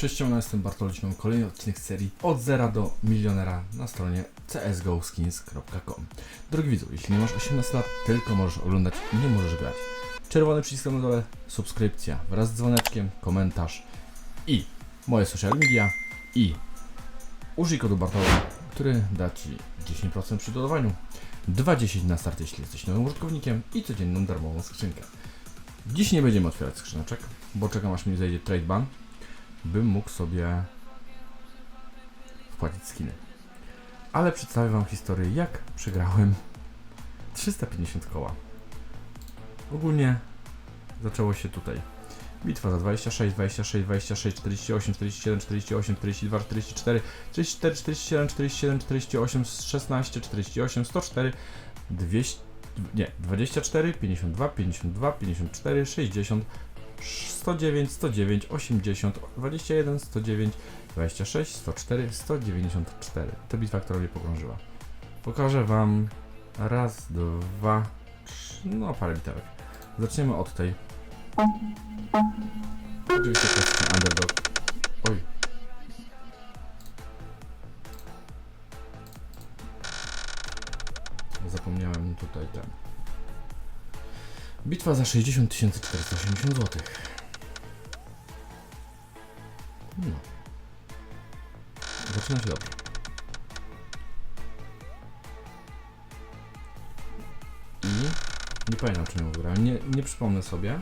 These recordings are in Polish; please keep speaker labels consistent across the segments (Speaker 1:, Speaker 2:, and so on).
Speaker 1: Cześć, ja jestem Bartolomeusz, mam kolejny odcinek serii Od zera do milionera na stronie csgoskins.com Drogi widzu, jeśli nie masz 18 lat, tylko możesz oglądać i nie możesz grać. Czerwony przycisk na dole, subskrypcja wraz z dzwoneczkiem, komentarz i moje social media i użyj kodu Bartolomeusz, który da Ci 10% przy dodawaniu, 20 na start, jeśli jesteś nowym użytkownikiem i codzienną darmową skrzynkę. Dziś nie będziemy otwierać skrzyneczek, bo czekam aż mi zejdzie trade ban, bym mógł sobie wpłacić skiny. Ale przedstawię Wam historię, jak przegrałem 350 koła. Ogólnie zaczęło się tutaj. Bitwa za 26, 26, 26, 48, 47, 48, 42, 44, 44, 47, 47, 48, 16, 48, 104, 200, nie, 24, 52, 52, 54, 60, 109, 109, 80, 21, 109, 26, 104, 194. To bitwa, która mnie pogrążyła. Pokażę Wam raz, dwa, trzy, no parę biterek. Zaczniemy od tej. Oczywiście klasyczny underdog. Oj. Zapomniałem tutaj ten. Bitwa za 60 480 zł. No. Zaczyna się dobrze. I nie pamiętam czym ją wygrałem. Nie, nie przypomnę sobie.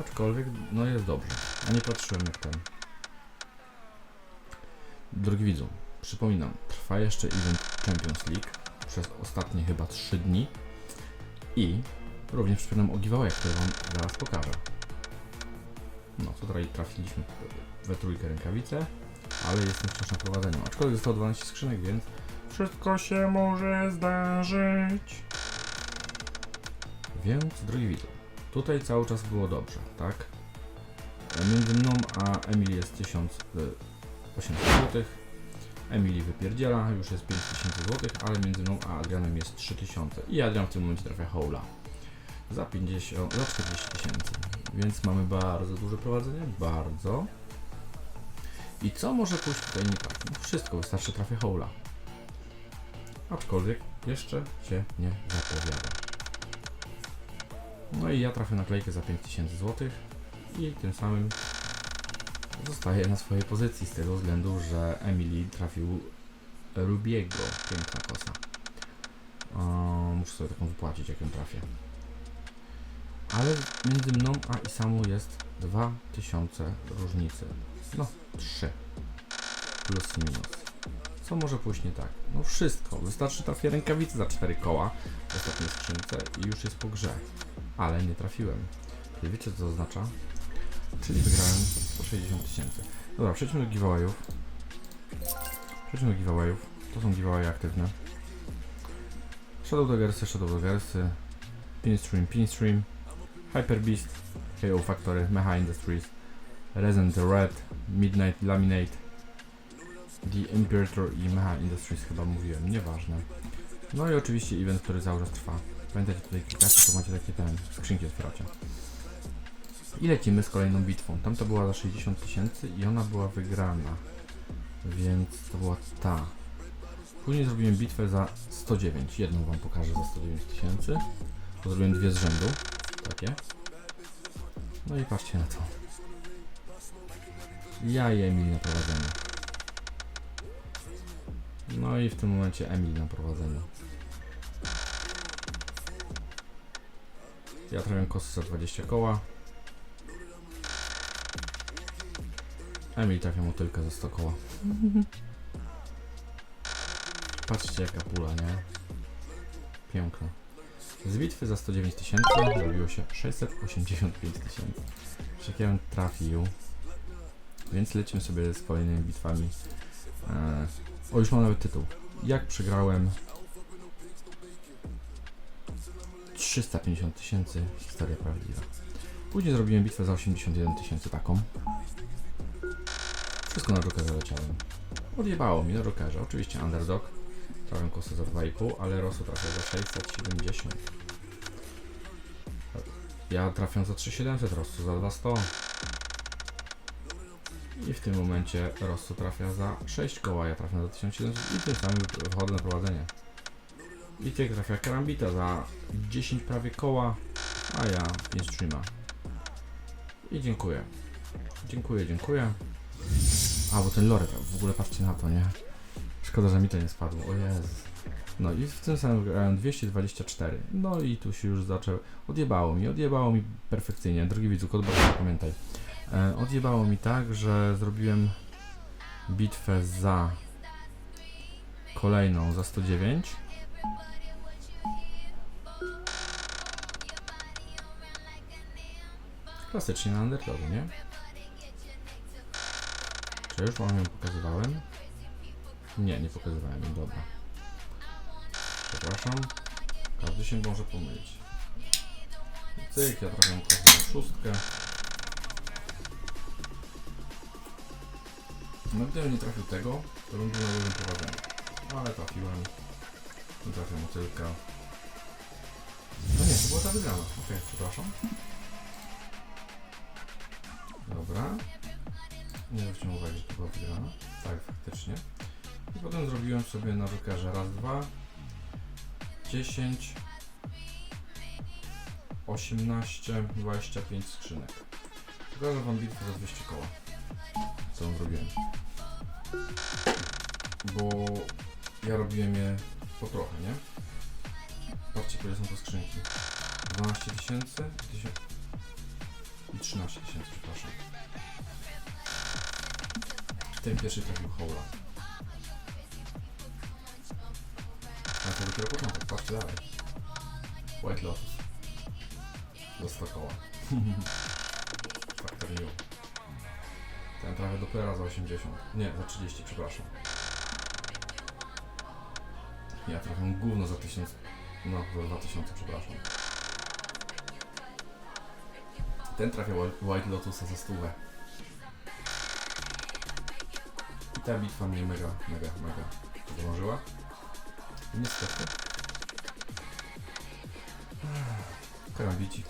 Speaker 1: Aczkolwiek, no jest dobrze. A nie patrzyłem jak ten. Drogi widzu, przypominam, trwa jeszcze event Champions League przez ostatnie chyba 3 dni. I również przypominam o giveaway, który Wam zaraz pokażę. No, tutaj trafiliśmy we trójkę rękawice, ale jestem wciąż na prowadzeniu. Aczkolwiek zostało 12 skrzynek, więc wszystko się może zdarzyć. Więc, drogi widzu, tutaj cały czas było dobrze, tak? Między mną a Emily jest 1800 zł. Emily wypierdziela, już jest 5000 zł, ale między mną a Adrianem jest 3000. I Adrian w tym momencie trafia hola za 50, za 40 tysięcy. Więc mamy bardzo duże prowadzenie, bardzo. I co może pójść tutaj nie tak? No wszystko, wystarczy trafię hola. Aczkolwiek jeszcze się nie zapowiada. No i ja trafię naklejkę za 5000 zł i tym samym zostaję na swojej pozycji z tego względu, że Emily trafił Rubiego. Piękna kosa. Muszę sobie taką wypłacić, jak ją trafię. Ale między mną a Isamu jest 2000 różnicy. No, 3. Plus minus. Co może pójść nie tak? No wszystko. Wystarczy trafię rękawicy za 4 koła w ostatniej skrzynce i już jest po grze. Ale nie trafiłem. Czyli wiecie co to oznacza? Czyli wygrałem 160 tysięcy. Dobra, przejdźmy do giveawayów. Przejdźmy do giveawayów. To są giveawaye aktywne. Shadow Doggersy, Shadow Doggersy. Pinstream, Pinstream. Hyper Beast, KO Factory, Mecha Industries, Resident Red, Midnight Laminate, The Imperator i Mecha Industries chyba mówiłem, nieważne. No i oczywiście event, który cały czas trwa. Pamiętajcie tutaj klikacie, to macie takie ten, skrzynki otwieracie. I lecimy z kolejną bitwą. Tamta była za 60 tysięcy i ona była wygrana. Więc to była ta. Później zrobiłem bitwę za 109. Jedną wam pokażę za 109 tysięcy. To zrobiłem dwie z rzędu takie. No i patrzcie na to. Ja i Emil na prowadzeniu. No i w tym momencie Emil na prowadzeniu. Ja trafiam kosy za 20 koła. Emil trafia motylkę za 100 koła. Patrzcie jaka pula, nie? Piękna. Z bitwy za 109 tysięcy zrobiło się 685 tysięcy. Bym trafił. Więc lecimy sobie z kolejnymi bitwami. Eee, o, już mam nawet tytuł. Jak przegrałem 350 tysięcy. Historia prawdziwa. Później zrobiłem bitwę za 81 tysięcy taką. Wszystko na Jokerze leciałem. Odjebało mi na Jokerze. Oczywiście underdog. Trafiam kosę za 2,5, ale Rosu trafia za 670. Ja trafiam za 3700, Rosu za 200. I w tym momencie Rosso trafia za 6 koła, ja trafiam za 1700 i tym samym wchodzę na prowadzenie. I ty trafia Karambita za 10 prawie koła, a ja 5 trzyma. I dziękuję. Dziękuję, dziękuję. A, bo ten Loret, w ogóle patrzcie na to, nie? Szkoda, że mi to nie spadło, o Jezus. No i w tym samym grałem 224. No i tu się już zaczął. Odjebało mi, odjebało mi perfekcyjnie. Drogi widzu, kod pamiętaj. E, odjebało mi tak, że zrobiłem bitwę za kolejną za 109. Klasycznie na underdogu, nie? Czy już wam ją pokazywałem? Nie, nie pokazywałem dobra. Przepraszam. Każdy się może pomylić. Cyk, ja trafiam klasę szóstkę. No gdybym nie trafił tego, to bym był na drugim prowadzeniu. Ale trafiłem. Nie trafię motylka. No nie, to była ta wygrana. Okej, przepraszam. Dobra. Nie zwróciłem uwagi, że to była wygrana. Tak, faktycznie. I potem zrobiłem sobie na wykarze raz, dwa, 10, 18, 25 skrzynek. Pokażę wam bitwę za 200 koła. Co zrobiłem. Bo ja robiłem je po trochę, nie? Patrzcie, które są to skrzynki. 12 tysięcy tysię- i 13 tysięcy, przepraszam. Ten pierwszy trafił Howla. A to dopiero początek, patrzcie dalej. White Lotus. Do 100 koła. Factor New. Ten trafia dopiero za 80. Nie, za 30, przepraszam. Ja trafiam gówno za 1000. No, za 2000, przepraszam. Ten trafia White Lotusa za stówę. Ta bitwa mnie mega, mega, mega podrążyła. Niestety. Karambicik.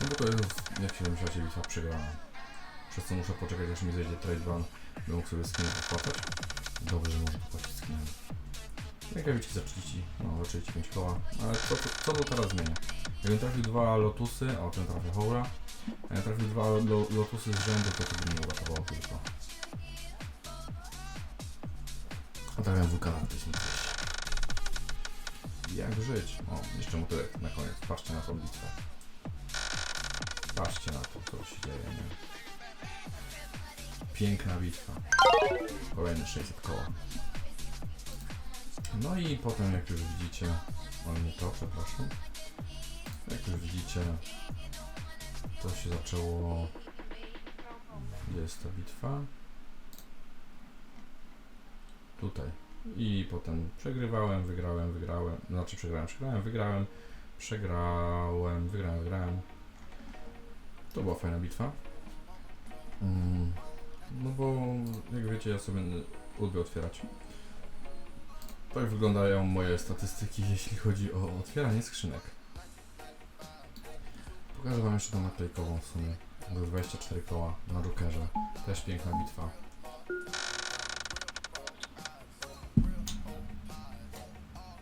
Speaker 1: No bo to jest, jak się domyślacie, bitwa przegrana. Przez co muszę poczekać, aż mi zejdzie trade ban, by mógł sobie skin popłacać. Dobrze, że może popłacić skinem. Rękawiczki za 30, no za 35 koła, ale co, to- co to teraz zmienia? Jakbym trafił dwa lotusy, o ten trafia Howra, a ja trafił dwa lo, lotusy z rzędu, to to by nie uratowało tylko. A trafiam wulkana na 1200. Jak żyć? O, jeszcze mu tyle na koniec. Patrzcie na tą bitwę. Patrzcie na to, co się dzieje, nie? Piękna bitwa. Kolejne 600 koła. No i potem, jak już widzicie, o nie to, przepraszam. Jak już widzicie, to się zaczęło. Jest ta bitwa? Tutaj. I potem przegrywałem, wygrałem, wygrałem. Znaczy przegrałem, przegrałem, wygrałem, przegrałem, wygrałem, wygrałem. To była fajna bitwa. Mm, no bo jak wiecie, ja sobie lubię otwierać. Tak wyglądają moje statystyki, jeśli chodzi o otwieranie skrzynek. Pokażę wam jeszcze tą naklejkową w sumie. Do 24 koła na Jokerze. Też piękna bitwa.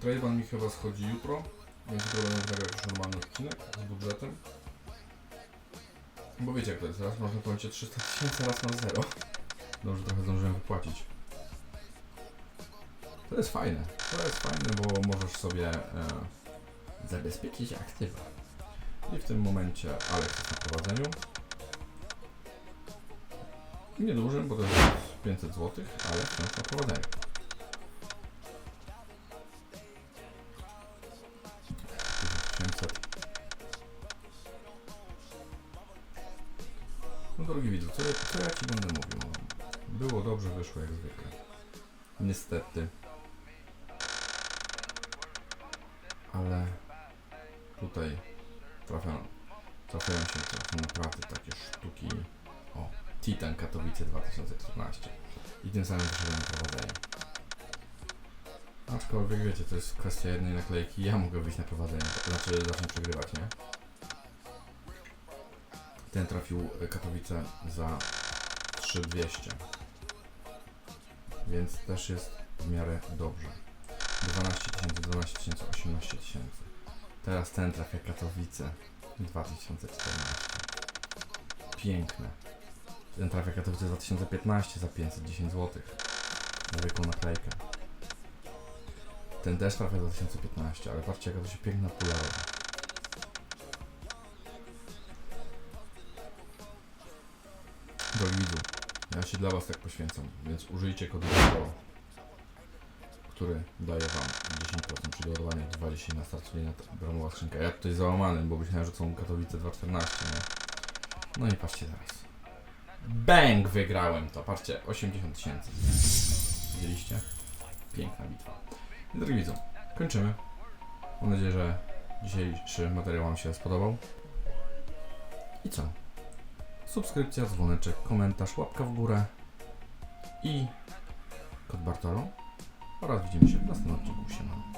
Speaker 1: Tradeban mi chyba schodzi jutro, więc jutro będę jakiś normalny odcinek z budżetem. Bo wiecie jak to jest, raz można policzyć 300 tysięcy, raz na zero. Dobrze, trochę zdążyłem wypłacić. To jest fajne, to jest fajne, bo możesz sobie e, zabezpieczyć aktywa. I w tym momencie Alex jest na prowadzeniu. Niedużym, bo to jest 500 zł, ale wciąż na prowadzeniu. 1800. No drogi widzu, co, co ja Ci będę mówił? Było dobrze, wyszło jak zwykle. Niestety. Ale tutaj trafiają, trafiają się trafią naprawdę takie sztuki. O, Titan Katowice 2014. I tym samym wyszedłem prowadzenie. Aczkolwiek wiecie, to jest kwestia jednej naklejki. Ja mogę wyjść na prowadzenie, znaczy zacznę przegrywać, nie? Ten trafił e, Katowice za 3200. Więc też jest w miarę dobrze. 12 tysięcy, 12 tysięcy, 18 tysięcy. Teraz ten trafia Katowice 2014. Piękne. Ten trafia Katowice 2015 za 510 zł. Zwykłą naklejkę. Ten też trafia 2015, ale patrzcie jaka to się piękna pula robi. Drogi widzu, ja się dla Was tak poświęcam, więc użyjcie kodu RADIO, który daje Wam 10% przy doładowaniu 20 na startuje na bramowa skrzynka. Ja tutaj załamany, bo myślałem, że są Katowice 2.14, nie? No i patrzcie teraz. Bang! Wygrałem to. Patrzcie, 80 tysięcy. Widzieliście? Piękna bitwa. Drogi widzu, kończymy. Mam nadzieję, że dzisiejszy materiał Wam się spodobał. I co? Subskrypcja, dzwoneczek, komentarz, łapka w górę i kod Bartolo widzimy się w następnym odcinku. Siema.